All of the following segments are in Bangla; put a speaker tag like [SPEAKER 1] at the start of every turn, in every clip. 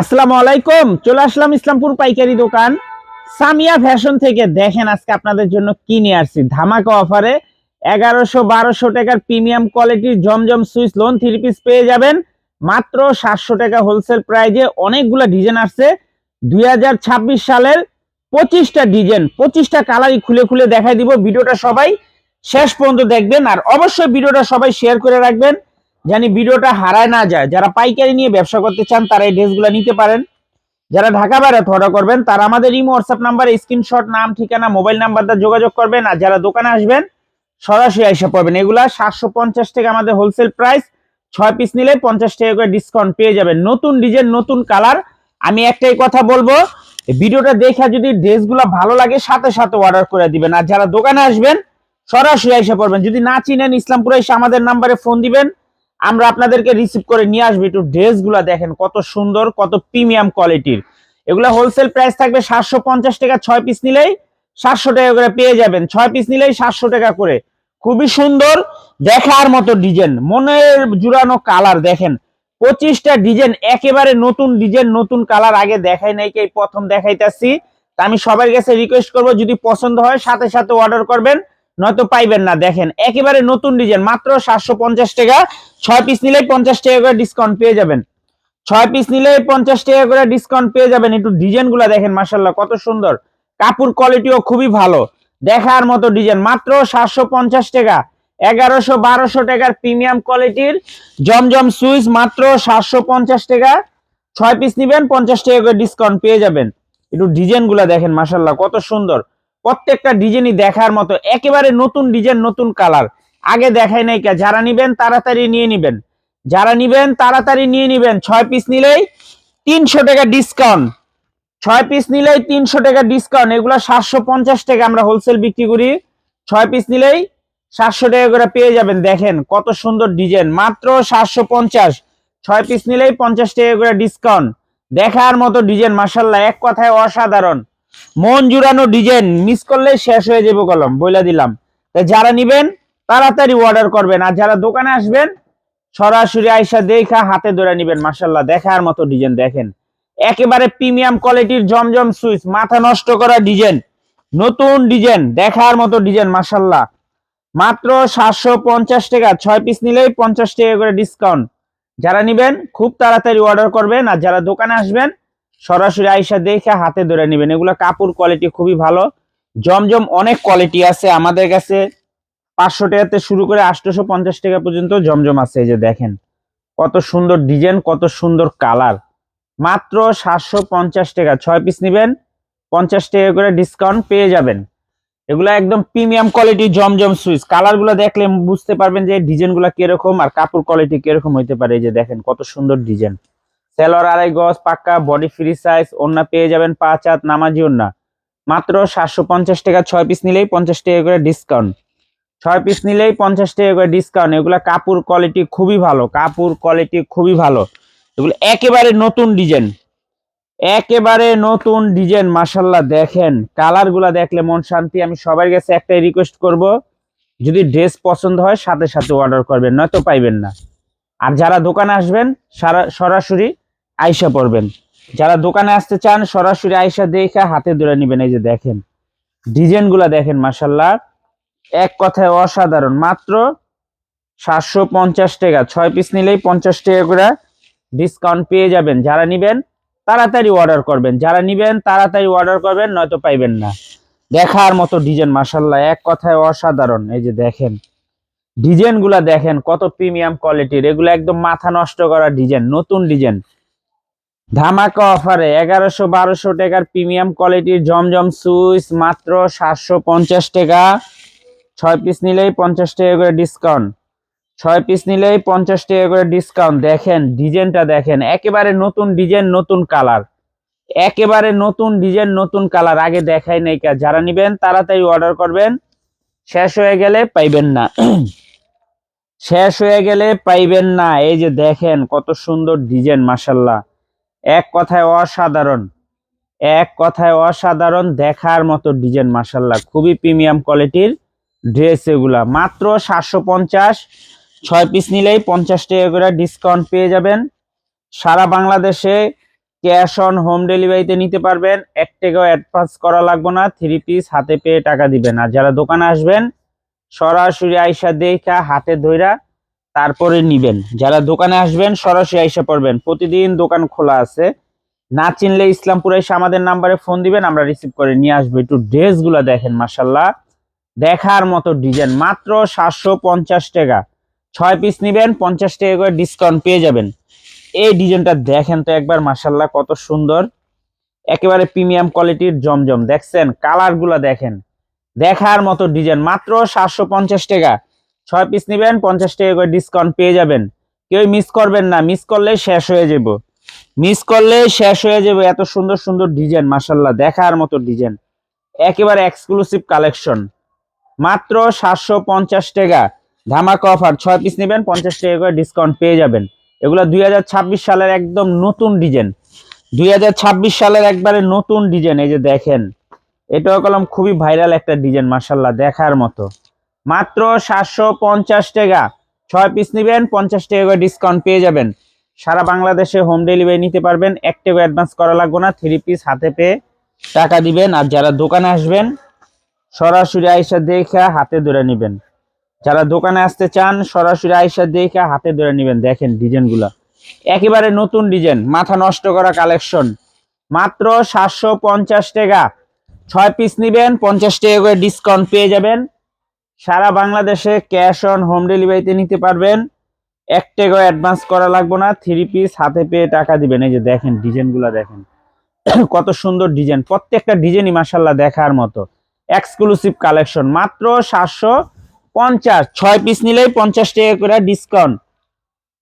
[SPEAKER 1] আসসালামু আলাইকুম, চলে আসলাম ইসলামপুর পাইকারি দোকান। সামিয়া ফ্যাশন থেকে দেখেন আজকে আপনাদের জন্য কি নিয়ে আসছি। ধামাকা অফারে এগারোশো বারোশো টাকার প্রিমিয়াম কোয়ালিটির জমজম সুইচ লোন থ্রি পিস পেয়ে যাবেন। মাত্র সাতশো টাকা হোলসেল প্রাইজে অনেকগুলো ডিজাইন আসছে। দুই হাজার ছাব্বিশ সালের পঁচিশটা ডিজাইন, পঁচিশটা কালারই খুলে খুলে দেখাই দিব। ভিডিওটা সবাই শেষ পর্যন্ত দেখবেন আর অবশ্যই ভিডিওটা সবাই শেয়ার করে রাখবেন। জানি ভিডিওটা হারায় না যায়। যারা পাইকারি নিয়ে ব্যবসা করতে চান, তারা এই ড্রেসগুলো নিতে পারেন। যারা ঢাকা বাইরে অর্ডার করবেন, তারা আমাদের ইমো হোয়াটসঅ্যাপ নাম্বারে স্ক্রিনশট নাম, ঠিকানা মোবাইল নাম্বারটা যোগাযোগ করবেন। আর যারা দোকানে আসবেন, সরাসরি এসে পড়বেন। এগুলা সাতশো পঞ্চাশ টাকা আমাদের হোলসেল প্রাইস ছয় পিস নিলে পঞ্চাশ টাকা করে ডিসকাউন্ট পেয়ে যাবেন। নতুন ডিজাইন নতুন কালার আমি একটাই কথা বলব, ভিডিওটা দেখে যদি ড্রেসগুলো ভালো লাগে, সাথে সাথে অর্ডার করে দিবেন। আর যারা দোকানে আসবেন, সরাসরি এসে পড়বেন। যদি না চিনেন, ইসলামপুরে এসে আমাদের নাম্বারে ফোন দিবেন। আমরা আপনাদেরকে রিসিভ করে নিয়ে আসব একটু ড্রেসগুলো দেখেন, কত সুন্দর, কত প্রিমিয়াম কোয়ালিটির এগুলো হোলসেল প্রাইস থাকবে সাতশো পঞ্চাশ টাকা ছয় পিস নিলেই সাতশো টাকা করে পেয়ে যাবেন। ছয় পিস নিলেই সাতশো টাকা করে। খুবই সুন্দর, দেখার মতো ডিজাইন মনের জুড়ানো কালার দেখেন, পঁচিশটা ডিজাইন একেবারে নতুন ডিজাইন নতুন কালার আগে দেখাই নাই, এই প্রথম দেখাইতেছি। তা আমি সবার কাছে রিকোয়েস্ট করব, যদি পছন্দ হয়, সাথে সাথে অর্ডার করবেন। নয়তো পাইবেন না, দেখেন। একেবারে নতুন ডিজাইন মাত্র সাতশো পঞ্চাশ টাকা। ছয় পিস নিলে পঞ্চাশ টাকা করে ডিসকাউন্ট পেয়ে যাবেন। ছয় পিস নিলে পঞ্চাশ টাকা করে ডিসকাউন্ট পেয়ে যাবেন। একটু ডিজাইনগুলা দেখেন মাসাল্লাহ কত সুন্দর। কাপড় কোয়ালিটিও খুবই ভালো। দেখার মতো ডিজাইন মাত্র সাতশো পঞ্চাশ টাকা। এগারোশো বারোশো টাকার প্রিমিয়াম কোয়ালিটির জমজম সুইচ, মাত্র সাতশো পঞ্চাশ টাকা। ছয় পিস নিবেন, পঞ্চাশ টাকা করে ডিসকাউন্ট পেয়ে যাবেন। একটু ডিজাইনগুলা দেখেন মাসাল্লাহ কত সুন্দর। প্রত্যেকটা ডিজাইনই দেখার মতো, একেবারে নতুন ডিজাইন নতুন কালার আগে দেখায় নাই কে, যারা নিবেন তাড়াতাড়ি নিয়ে নিবেন। যারা নিবেন তাড়াতাড়ি নিয়ে নিবেন। ছয় পিস নিলেই তিনশো টাকা ডিসকাউন্ট ছয় পিস নিলেই তিনশো টাকা ডিসকাউন্ট এগুলো সাতশো পঞ্চাশ টাকা আমরা হোলসেল বিক্রি করি। ছয় পিস নিলেই সাতশো টাকা করে পেয়ে যাবেন। দেখেন কত সুন্দর ডিজাইন মাত্র সাতশো পঞ্চাশ। ছয় পিস নিলেই পঞ্চাশ টাকা করে ডিসকাউন্ট দেখার মতো ডিজাইন মাসাল্লাহ এক কথায় অসাধারণ। মন জুড়ানো ডিজাইন মিস করলে শেষ হয়ে যাবে কলম, বইলা দিলাম। তাই যারা নিবেন, তাড়াতাড়ি অর্ডার করবেন, আর যারা দোকানে আসবেন, সরাসরি আইসা দেখা হাতে ধরে নিবেন মাসাল্লাহ দেখার মতো ডিজাইন দেখেন। একেবারে প্রিমিয়াম কোয়ালিটির জমজম সুইচ, মাথা নষ্ট করা ডিজাইন নতুন ডিজাইন দেখার মতো ডিজাইন মাসাল্লাহ মাত্র সাতশো পঞ্চাশ টাকা, ছয় পিস নিলেই পঞ্চাশ টাকা করে ডিসকাউন্ট যারা নিবেন, খুব তাড়াতাড়ি অর্ডার করবেন, আর যারা দোকানে আসবেন সরাসরি আইসা দেখে হাতে ধরে নেবেন। এগুলো কাপড় কোয়ালিটি খুবই ভালো। জমজম অনেক কোয়ালিটি আছে। আমাদের কাছে পাঁচশো টাকাতে শুরু করে আটশোশো পঞ্চাশ টাকা পর্যন্ত জমজম আছে। এই যে দেখেন, কত সুন্দর ডিজাইন, কত সুন্দর কালার। মাত্র সাতশো পঞ্চাশ টাকা। ছয় পিস নেবেন, পঞ্চাশ টাকা করে ডিসকাউন্ট পেয়ে যাবেন। এগুলো একদম প্রিমিয়াম কোয়ালিটি জমজম সুইচ কালারগুলো দেখলে বুঝতে পারবেন যে ডিজাইনগুলো কীরকম আর কাপড় কোয়ালিটি কীরকম হইতে পারে। এই যে দেখেন, কত সুন্দর ডিজাইন সেলর আড়াই গজ, পাক্কা বডি ফ্রি সাইজ ওন্না পেয়ে যাবেন পাঁচ হাত নামাজি ওন্না মাত্র সাতশো পঞ্চাশ টাকা ছয় পিস নিলেই পঞ্চাশ টাকা করে ডিসকাউন্ট ছয় পিস নিলেই পঞ্চাশ টাকা করে ডিসকাউন্ট এগুলা কাপড় কোয়ালিটি খুবই ভালো, কাপড় কোয়ালিটি খুবই ভালো। এগুলো একেবারে নতুন ডিজাইন একেবারে নতুন ডিজাইন মাসাল্লাহ দেখেন। কালারগুলা দেখলে মন শান্তি। আমি সবার কাছে একটাই রিকোয়েস্ট করব, যদি ড্রেস পছন্দ হয়, সাথে সাথে অর্ডার করবেন, নয়তো পাইবেন না। আর যারা দোকানে আসবেন, সারা- সরাসরি আইসা পড়বেন। যারা দোকানে আসতে চান, সরাসরি আয়সা দেখে হাতে ধরে নেবেন, এই যে দেখেন। ডিজাইনগুলা দেখেন মাসাল্লাহ এক কথায় অসাধারণ। মাত্র সাতশো পঞ্চাশ টাকা। ছয় পিস নিলেই পঞ্চাশ টাকা করে ডিসকাউন্ট পেয়ে যাবেন। যারা নিবেন, তাড়াতাড়ি অর্ডার করবেন। যারা নিবেন, তাড়াতাড়ি অর্ডার করবেন, নয়তো পাইবেন না। দেখার মতো ডিজাইন মাসাল্লাহ এক কথায় অসাধারণ। এই যে দেখেন। ডিজাইনগুলা দেখেন, কত প্রিমিয়াম কোয়ালিটির এগুলো একদম মাথা নষ্ট করা ডিজাইন, নতুন ডিজাইন। ধামাকা অফারে এগারোশো বারোশো টাকার প্রিমিয়াম কোয়ালিটির জমজম সুইচ মাত্র সাতশো পঞ্চাশ টাকা। ছয় পিস নিলেই পঞ্চাশ টাকা করে ডিসকাউন্ট ছয় পিস নিলেই পঞ্চাশ টাকা করে ডিসকাউন্ট দেখেন, ডিজাইনটা দেখেন। একেবারে নতুন ডিজাইন, নতুন কালার। একেবারে নতুন ডিজাইন, নতুন কালার। আগে দেখাই নাই কা। যারা নিবেন, তাড়াতাড়ি অর্ডার করবেন। শেষ হয়ে গেলে পাইবেন না। শেষ হয়ে গেলে পাইবেন না। এই যে দেখেন, কত সুন্দর ডিজাইন মাসাল্লাহ এক কথায় অসাধারণ। এক কথায় অসাধারণ দেখার মতো ডিজাইন মাসাল্লাহ খুবই প্রিমিয়াম কোয়ালিটির ড্রেস এগুলা। মাত্র সাতশো পঞ্চাশ। ছয় পিস নিলেই পঞ্চাশ টাকা করে ডিসকাউন্ট পেয়ে যাবেন। সারা বাংলাদেশে ক্যাশ অন হোম ডেলিভারিতে নিতে পারবেন। এক টাকাও অ্যাডভান্স করা লাগবে না। থ্রি পিস হাতে পেয়ে টাকা দিবেন। আর যারা দোকানে আসবেন, সরাসরি আইসা দেখা হাতে ধইরা তারপরে নিবেন। যারা দোকানে আসবেন, সরাসরি আইসা পড়বেন। প্রতিদিন দোকান খোলা আছে। না চিনলে ইসলামপুরে এসে আমাদের নাম্বারে ফোন দিবেন, আমরা রিসিভ করে নিয়ে আসব। একটু ড্রেসগুলো দেখেন মাসাল্লাহ দেখার মতো ডিজাইন মাত্র সাতশো পঞ্চাশ টাকা। ছয় পিস নিবেন, পঞ্চাশ টাকা করে ডিসকাউন্ট পেয়ে যাবেন। এই ডিজাইনটা দেখেন তো একবার মাসাল্লাহ কত সুন্দর। একেবারে প্রিমিয়াম কোয়ালিটির জমজম। দেখছেন? কালারগুলো দেখেন। দেখার মতো ডিজাইন মাত্র সাতশো পঞ্চাশ টাকা। ছয় পিস নেবেন, পঞ্চাশ টাকা করে ডিসকাউন্ট পেয়ে যাবেন। কেউ মিস করবেন না মিস করলে শেষ হয়ে যাব। মিস করলে শেষ হয়ে যাবে, এত সুন্দর সুন্দর ডিজাইন মাসাল্লাহ দেখার মতো ডিজাইন একেবারে এক্সক্লুসিভ কালেকশন মাত্র সাতশো পঞ্চাশ টাকা। ধামাকা অফার ছয় পিস নেবেন, পঞ্চাশ টাকা করে ডিসকাউন্ট পেয়ে যাবেন। এগুলো দুই হাজার ছাব্বিশ সালের একদম নতুন ডিজাইন দুই হাজার ছাব্বিশ সালের একবারে নতুন ডিজাইন এই যে দেখেন। এটাও কলম খুবই ভাইরাল একটা ডিজাইন মাসাল্লাহ দেখার মতো। মাত্র সাতশো পঞ্চাশ টাকা। ছয় পিস নেবেন, পঞ্চাশ টাকা করে ডিসকাউন্ট পেয়ে যাবেন। সারা বাংলাদেশে হোম ডেলিভারি নিতে পারবেন, এক টাকা অ্যাডভান্স করা লাগবে না থ্রি পিস হাতে পেয়ে টাকা দিবেন। আর যারা দোকানে আসবেন, সরাসরি আইসা দেখে হাতে ধরে নেবেন। যারা দোকানে আসতে চান, সরাসরি আইসা দেখে হাতে ধরে নেবেন। দেখেন ডিজাইনগুলো। একেবারে নতুন ডিজাইন, মাথা নষ্ট করা কালেকশন মাত্র সাতশো পঞ্চাশ টাকা। ছয় পিস নিবেন, পঞ্চাশ টাকা করে ডিসকাউন্ট পেয়ে যাবেন। সারা বাংলাদেশে ক্যাশ অন হোম ডেলিভারিতে নিতে পারবেন। এক টাকাও অ্যাডভান্স করা লাগবে না থ্রি পিস হাতে পেয়ে টাকা দিবেন। এই যে দেখেন, ডিজাইনগুলো দেখেন। কত সুন্দর ডিজাইন। প্রত্যেকটা ডিজাইনই মাসাল্লাহ দেখার মতো। এক্সক্লুসিভ কালেকশন মাত্র সাতশো পঞ্চাশ। ছয় পিস নিলেই পঞ্চাশ টাকা করে ডিসকাউন্ট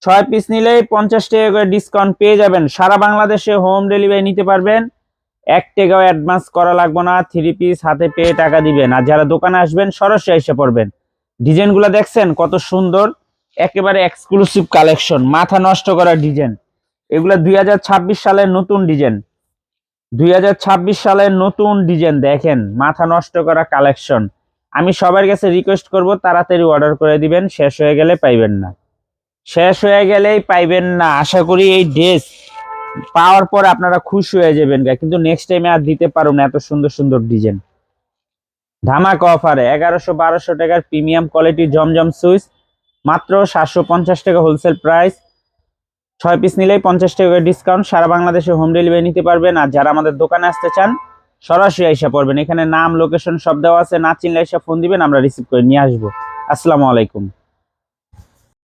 [SPEAKER 1] ছয় পিস নিলেই পঞ্চাশ টাকা করে ডিসকাউন্ট পেয়ে যাবেন। সারা বাংলাদেশে হোম ডেলিভারি নিতে পারবেন। এক টাকাও অ্যাডভান্স করা লাগবে না থ্রি পিস হাতে পেয়ে টাকা দিবেন। আর যারা দোকানে আসবেন, সরাসরি এসে পড়বেন। ডিজাইনগুলো দেখছেন, কত সুন্দর। একেবারে এক্সক্লুসিভ কালেকশন মাথা নষ্ট করা ডিজাইন। এগুলো দুই সালের নতুন ডিজাইন। দুই হাজার ছাব্বিশ সালের নতুন ডিজাইন দেখেন, মাথা নষ্ট করা কালেকশন আমি সবার কাছে রিকোয়েস্ট করব, তাড়াতাড়ি অর্ডার করে দিবেন, শেষ হয়ে গেলে পাইবেন না। শেষ হয়ে গেলেই পাইবেন না। আশা করি এই ড্রেস পাওয়ার পর আপনারা খুশি হয়ে যাবেন গা কিন্তু নেক্সট টাইমে আর দিতে পারব না, এত সুন্দর সুন্দর ডিজাইন ধামাকা অফারে এগারোশো বারোশো টাকার প্রিমিয়াম কোয়ালিটি জমজম সুইচ মাত্র সাতশো পঞ্চাশ টাকা হোলসেল প্রাইস ছয় পিস নিলেই পঞ্চাশ টাকা ডিসকাউন্ট সারা বাংলাদেশে হোম ডেলিভারি নিতে পারবেন। আর যারা আমাদের দোকানে আসতে চান, সরাসরি আইসা পড়বেন। এখানে নাম লোকেশন সব দেওয়া আছে। না চিনলে এসে ফোন দিবেন, আমরা রিসিভ করে নিয়ে আসব। আসসালামু আলাইকুম।